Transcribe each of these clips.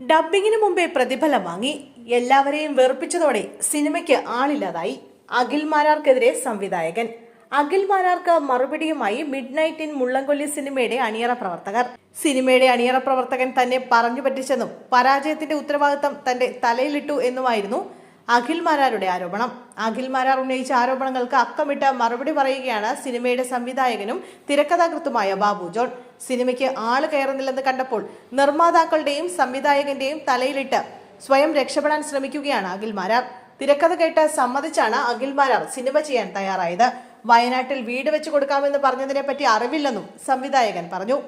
ഡബ്ബിങ്ങിന് മുമ്പേ പ്രതിഫലം വാങ്ങി. എല്ലാവരെയും വെറുപ്പിച്ചതോടെ സിനിമയ്ക്ക് ആളില്ലാതായി. അഖിൽ മാരാർക്കെതിരെ സംവിധായകൻ. അഖിൽ മാരാർക്ക് മറുപടിയുമായി മിഡ് നൈറ്റ് ഇൻ മുള്ളംകൊല്ലി സിനിമയുടെ അണിയറ പ്രവർത്തകർ. സിനിമയുടെ അണിയറ പ്രവർത്തകൻ തന്നെ പറഞ്ഞു പറ്റിച്ചെന്നും പരാജയത്തിന്റെ ഉത്തരവാദിത്തം തന്റെ തലയിലിട്ടു എന്നുമായിരുന്നു അഖിൽ മാരാരുടെ ആരോപണം. അഖിൽമാരാർ ഉന്നയിച്ച ആരോപണങ്ങൾക്ക് അക്കമിട്ട് മറുപടി പറയുകയാണ് സിനിമയുടെ സംവിധായകനും തിരക്കഥാകൃത്തുമായ ബാബു ജോൺ. സിനിമയ്ക്ക് ആൾ കയറുന്നില്ലെന്ന് കണ്ടപ്പോൾ നിർമ്മാതാക്കളുടെയും സംവിധായകന്റെയും തലയിലിട്ട് സ്വയം രക്ഷപ്പെടാൻ ശ്രമിക്കുകയാണ് അഖിൽമാരാർ. തിരക്കഥ കേട്ട് സമ്മതിച്ചാണ് അഖിൽമാരാർ സിനിമ ചെയ്യാൻ തയ്യാറായത്. വയനാട്ടിൽ വീട് വെച്ചു കൊടുക്കാമെന്ന് പറഞ്ഞതിനെ പറ്റി അറിവില്ലെന്നും സംവിധായകൻ പറഞ്ഞു.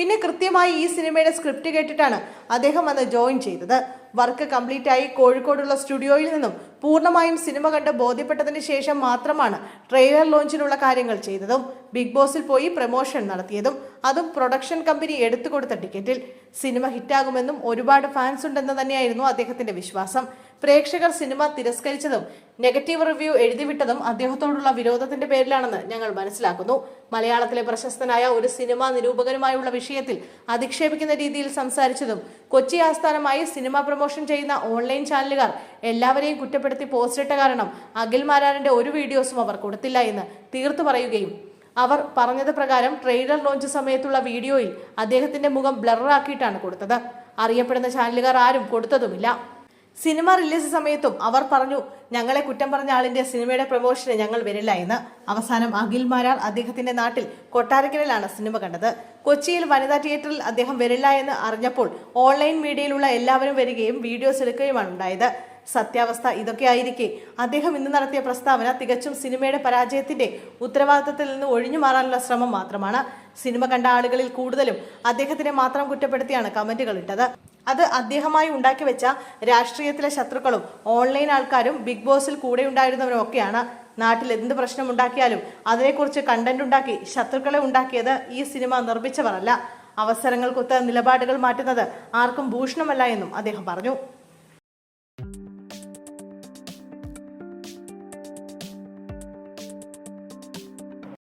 പിന്നെ കൃത്യമായി ഈ സിനിമയുടെ സ്ക്രിപ്റ്റ് കേട്ടിട്ടാണ് അദ്ദേഹം അന്ന് ജോയിൻ ചെയ്തത്. വർക്ക് കംപ്ലീറ്റ് ആയി കോഴിക്കോടുള്ള സ്റ്റുഡിയോയിൽ നിന്നും പൂർണമായും സിനിമ കണ്ട് ബോധ്യപ്പെട്ടതിന് ശേഷം മാത്രമാണ് ട്രെയിലർ ലോഞ്ചിനുള്ള കാര്യങ്ങൾ ചെയ്തതും ബിഗ് ബോസിൽ പോയി പ്രൊമോഷൻ നടത്തിയതും. അതും പ്രൊഡക്ഷൻ കമ്പനി എടുത്തു കൊടുത്ത ടിക്കറ്റിൽ. സിനിമ ഹിറ്റാകുമെന്നും ഒരുപാട് ഫാൻസ് ഉണ്ടെന്ന് തന്നെയായിരുന്നു അദ്ദേഹത്തിന്റെ വിശ്വാസം. പ്രേക്ഷകർ സിനിമ തിരസ്കരിച്ചതും നെഗറ്റീവ് റിവ്യൂ എഴുതിവിട്ടതും അദ്ദേഹത്തോടുള്ള വിരോധത്തിന്റെ പേരിലാണെന്ന് ഞങ്ങൾ മനസ്സിലാക്കുന്നു. മലയാളത്തിലെ പ്രശസ്തനായ ഒരു സിനിമാ നിരൂപകനുമായുള്ള വിഷയത്തിൽ അധിക്ഷേപിക്കുന്ന രീതിയിൽ സംസാരിച്ചതും കൊച്ചി ആസ്ഥാനമായി സിനിമ പ്രൊമോഷൻ ചെയ്യുന്ന ഓൺലൈൻ ചാനലുകാർ എല്ലാവരെയും കുറ്റപ്പെടുത്തി പോസ്റ്റിട്ട കാരണം അഖിൽ മാരാറിന്റെ ഒരു വീഡിയോസും അവർ കൊടുത്തില്ല എന്ന് തീർത്തു പറയുകയും അവർ പറഞ്ഞത് പ്രകാരം ട്രെയിലർ ലോഞ്ച് സമയത്തുള്ള വീഡിയോയിൽ അദ്ദേഹത്തിന്റെ മുഖം ബ്ലറാക്കിയിട്ടാണ് കൊടുത്തത്. അറിയപ്പെടുന്ന ചാനലുകാർ ആരും കൊടുത്തതുമില്ല. സിനിമ റിലീസ് സമയത്തും അവർ പറഞ്ഞു ഞങ്ങളെ കുറ്റം പറഞ്ഞ ആളിന്റെ സിനിമയുടെ പ്രൊമോഷന് ഞങ്ങൾ വരില്ല എന്ന്. അവസാനം അഖിൽ മാരാർ അദ്ദേഹത്തിന്റെ നാട്ടിൽ കൊട്ടാരക്കരയിലാണ് സിനിമ കണ്ടത്. കൊച്ചിയിൽ വനിതാ തിയേറ്ററിൽ അദ്ദേഹം വരില്ല എന്ന് അറിഞ്ഞപ്പോൾ ഓൺലൈൻ മീഡിയയിലുള്ള എല്ലാവരും വരികയും വീഡിയോസ് എടുക്കുകയുമാണ് ഉണ്ടായത്. സത്യാവസ്ഥ ഇതൊക്കെ ആയിരിക്കെ. അദ്ദേഹം ഇന്ന് നടത്തിയ പ്രസ്താവന തികച്ചും സിനിമയുടെ പരാജയത്തിന്റെ ഉത്തരവാദിത്തത്തിൽ നിന്ന് ഒഴിഞ്ഞു മാറാനുള്ള ശ്രമം മാത്രമാണ്. സിനിമ കണ്ട ആളുകളിൽ കൂടുതലും അദ്ദേഹത്തിനെ മാത്രം കുറ്റപ്പെടുത്തിയാണ് കമന്റുകൾ ഇട്ടത്. അത് അദ്ദേഹമായി ഉണ്ടാക്കി വെച്ച രാഷ്ട്രീയത്തിലെ ശത്രുക്കളും ഓൺലൈൻ ആൾക്കാരും ബിഗ് ബോസിൽ കൂടെ ഉണ്ടായിരുന്നവരും ഒക്കെയാണ് നാട്ടിൽ എന്ത് പ്രശ്നം ഉണ്ടാക്കിയാലും അതിനെക്കുറിച്ച് കണ്ടന്റ് ഉണ്ടാക്കി ശത്രുക്കളെ ഉണ്ടാക്കിയത് ഈ സിനിമ നിർമ്മിച്ചവരല്ല. അവസരങ്ങൾക്കൊത്ത നിലപാടുകൾ മാറ്റുന്നത് ആർക്കും ഭൂഷണമല്ല എന്നും അദ്ദേഹം പറഞ്ഞു.